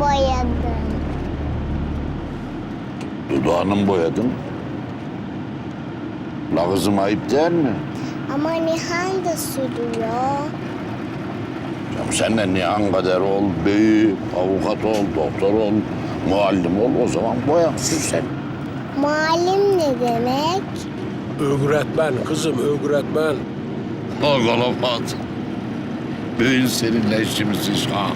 boyadım. Dudağını mı boyadın? La kızım ayıp değil mi? Ama Nihan da sürüyor. Canım sen de Nihan kadar ol, büyü, avukat ol, doktor ol, muallim ol. O zaman boyan sür sen. Muallim ne demek? Öğretmen kızım öğretmen. O galafat. Büyün seninle işimiz iş ha.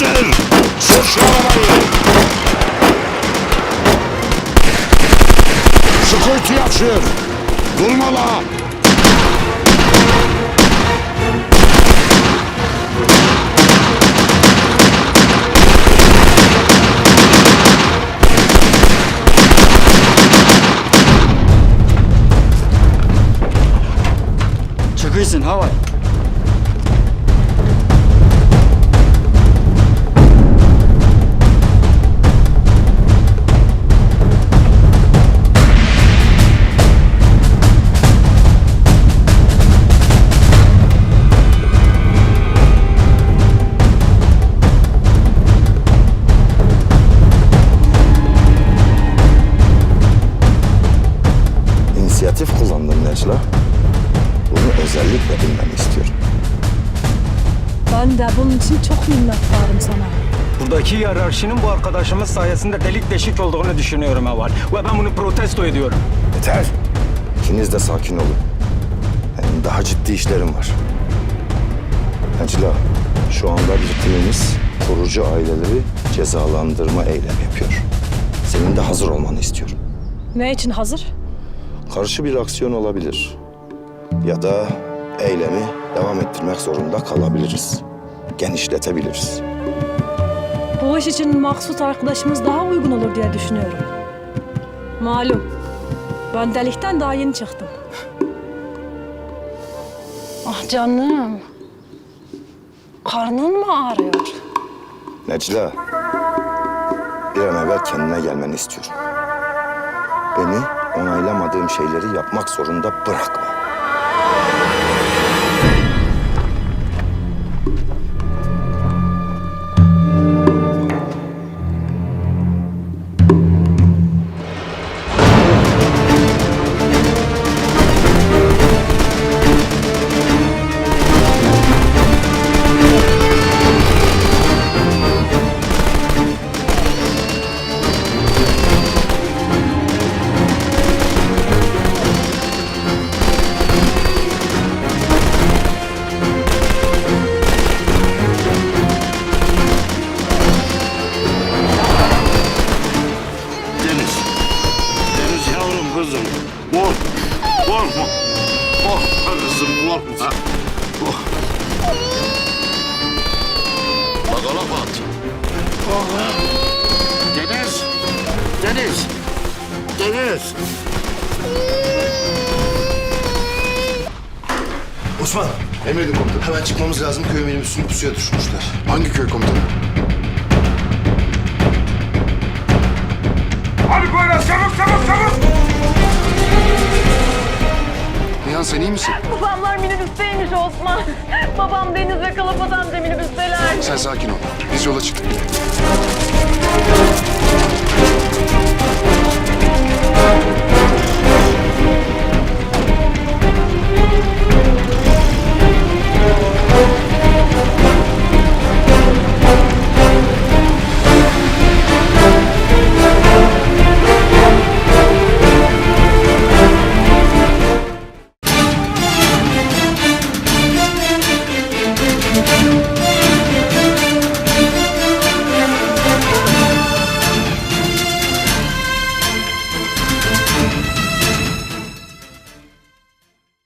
Nasır! Sür şu arabayı! Kuytu yapşır! Durma la! Çıkıyorsun hava. Ben de bunun için çok minnettarım sana. Buradaki hiyerarşinin bu arkadaşımız sayesinde delik deşik olduğunu düşünüyorum Heval. Ve ben bunu protesto ediyorum. Yeter. İkiniz de sakin olun. Benim daha ciddi işlerim var. Necla, şu anda bir timimiz korucu aileleri cezalandırma eylemi yapıyor. Senin de hazır olmanı istiyorum. Ne için hazır? Karşı bir aksiyon olabilir. Ya da eylemi devam ettirmek zorunda kalabiliriz. Genişletebiliriz. Bu iş için Maksut arkadaşımız daha uygun olur diye düşünüyorum. Malum, ben delikten daha yeni çıktım. Ah canım. Karnın mı ağrıyor? Necla, bir an evvel kendine gelmeni istiyorum. Beni onaylamadığım şeyleri yapmak zorunda bırakma. Korkma. Korkma. Korkma kızım korkma. Oh. Bakalım at. Deniz. Deniz. Deniz. Osman. Emredin komutanım. Hemen çıkmamız lazım. Köy minibüsünü pusuya düşürmüşler. Hangi köy komutanım? Hadi böyle çabuk çabuk çabuk. Sen iyi misin? Babamlar minibüsteymiş Osman. Babam Deniz ve Kalafat amca minibüsteler. Sen sakin ol. Biz yola çıktık bile.